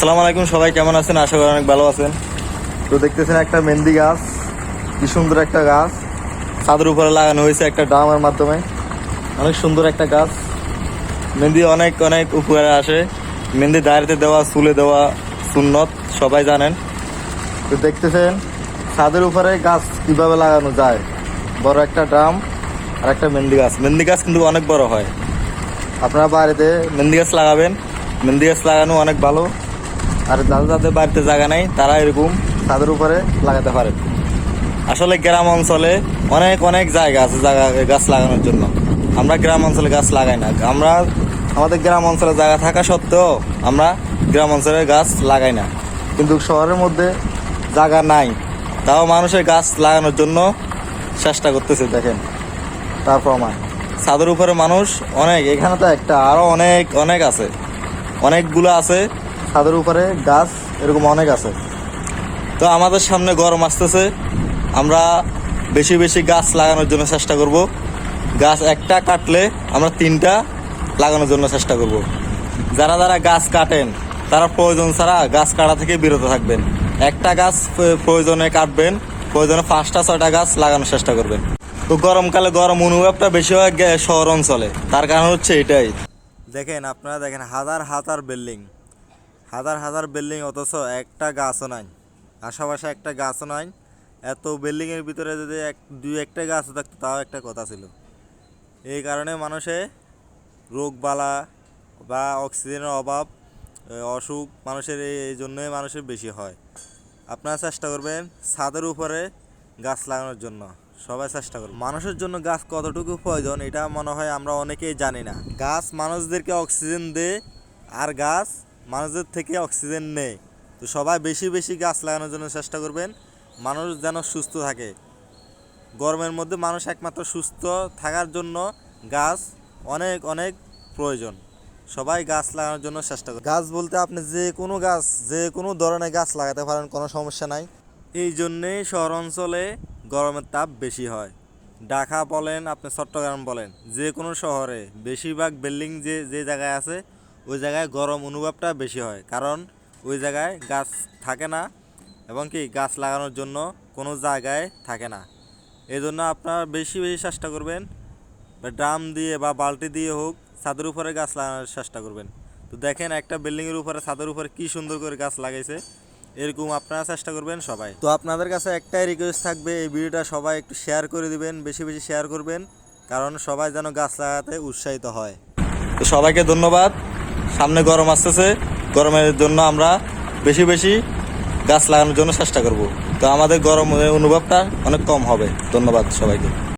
আসসালামু আলাইকুম, সবাই কেমন আছেন? আশা করি অনেক ভালো আছেন। তো দেখতেছেন একটা মেহেন্দি গাছ। কি সুন্দর একটা গাছ। ছাদের উপরে লাগানো হয়েছে একটা ড্রামের মাধ্যমে। অনেক সুন্দর একটা গাছ। মেহেন্দি অনেক অনেক উপকারে আসে। মেহেন্দি দাঁড়িতে দেওয়া, চুলে দেওয়া, সুন্নত, সবাই জানেন। তো দেখতেছেন, ছাদের উপরে গাছ কীভাবে লাগানো যায়। বড় একটা ড্রাম আর একটা মেহেন্দি গাছ। মেহেন্দি গাছ কিন্তু অনেক বড় হয়। আপনারা বাড়িতে মেহেন্দি গাছ লাগাবেন। মেহেন্দি গাছ লাগানো অনেক ভালো। আর যাদের যাদের বাড়িতে জায়গা নেই, তারা এরকম ছাদের উপরে লাগাতে পারেন আসলে গ্রাম অঞ্চলে অনেক অনেক জায়গা আছে জায়গা, গাছ লাগানোর জন্য। আমরা গ্রাম অঞ্চলে গাছ লাগাই না। আমরা আমাদের গ্রাম অঞ্চলে জায়গা থাকা সত্ত্বেও আমরা গ্রাম অঞ্চলে গাছ লাগাই না। কিন্তু শহরের মধ্যে জায়গা নাই। তাও মানুষের গাছ লাগানোর জন্য চেষ্টা করতেছে, দেখেন। তার প্রমাণ। ছাদের উপরে মানুষ অনেক, এখানে তো একটা আরও অনেক অনেক আছে। অনেকগুলো আছে। ছাদের উপরে গাছ, এরকম অনেক আছে। তো আমাদের সামনে গরম আসতেছে। আমরা বেশি বেশি গাছ লাগানোর জন্য চেষ্টা করব। গাছ একটা কাটলে আমরা তিনটা লাগানোর জন্য চেষ্টা করব। যারা যারা গাছ কাটেন, তারা প্রয়োজন ছাড়া গাছ কাটা থেকে বিরত থাকবেন। একটা গাছ প্রয়োজনে কাটবেন, প্রয়োজনে পাঁচটা, ছয়টা গাছ লাগানোর চেষ্টা করবেন। তো গরমকালে গরম অনুভবটা বেশি হয় শহর অঞ্চলে। তার কারণ হচ্ছে এটাই। দেখেন, আপনারা দেখেন, হাজার হাজার বিল্ডিং। হাজার হাজার বিল্ডিং অথচ একটা গাছও নাই। আশেপাশে একটা গাছও নাই। এত বিল্ডিংয়ের ভিতরে যদি এক, দুই একটা গাছ থাকতো, তাও একটা কথা ছিল। এই কারণে মানুষে রোগ বালা বা অক্সিজেনের অভাব অসুখ মানুষের এই এই জন্যই মানুষের বেশি হয়। আপনারা চেষ্টা করবেন ছাদের উপরে গাছ লাগানোর জন্য। সবাই চেষ্টা করবেন মানুষের জন্য গাছ কতটুকু প্রয়োজন, এটা মনে হয় আমরা অনেকেই জানি না। গাছ মানুষদেরকে অক্সিজেন দেয়, আর গাছ মানুষদের থেকে অক্সিজেন নেয় তো সবাই বেশি বেশি গাছ লাগানোর জন্য চেষ্টা করবেন, মানুষ যেন সুস্থ থাকে। গরমের মধ্যে মানুষ একমাত্র সুস্থ থাকার জন্য গাছ অনেক অনেক প্রয়োজন। সবাই গাছ লাগানোর জন্য চেষ্টা করেন গাছ বলতে আপনি যে কোনো গাছ, যে কোনো ধরনের গাছ লাগাতে পারেন, কোনো সমস্যা নাই। এই জন্যেই শহর অঞ্চলে গরমের তাপ বেশি হয়। ঢাকা বলেন, আপনি চট্টগ্রাম বলেন, যে কোনো শহরে। বেশিরভাগ বিল্ডিং যে যে জায়গায় আছে ওই জায়গায় গরম অনুভবটা বেশি হয়। কারণ ওই জায়গায় গাছ থাকে না এবং কি গাছ লাগানোর জন্য কোনো জায়গায় থাকে না। এই জন্য আপনারা বেশি বেশি চেষ্টা করবেন ড্রাম দিয়ে বা বালতি দিয়ে হোক ছাদের উপরে গাছ লাগানোর চেষ্টা করবেন। তো দেখেন একটা বিল্ডিংয়ের উপরে, ছাদের উপরে কি সুন্দর করে গাছ লাগাইছে, এরকম আপনারা চেষ্টা করবেন সবাই। তো আপনাদের কাছে একটাই রিকোয়েস্ট থাকবে, এই ভিডিওটা সবাই একটু শেয়ার করে দিবেন, বেশি বেশি শেয়ার করবেন, কারণ সবাই যেন গাছ লাগাতে উৎসাহিত হয়। তো সবাইকে ধন্যবাদ। সামনে গরম আসতেছে, গরমের জন্য আমরা বেশি বেশি গাছ লাগানোর জন্য চেষ্টা করব। তো আমাদের গরমের অনুভবটা অনেক কম হবে। ধন্যবাদ সবাইকে।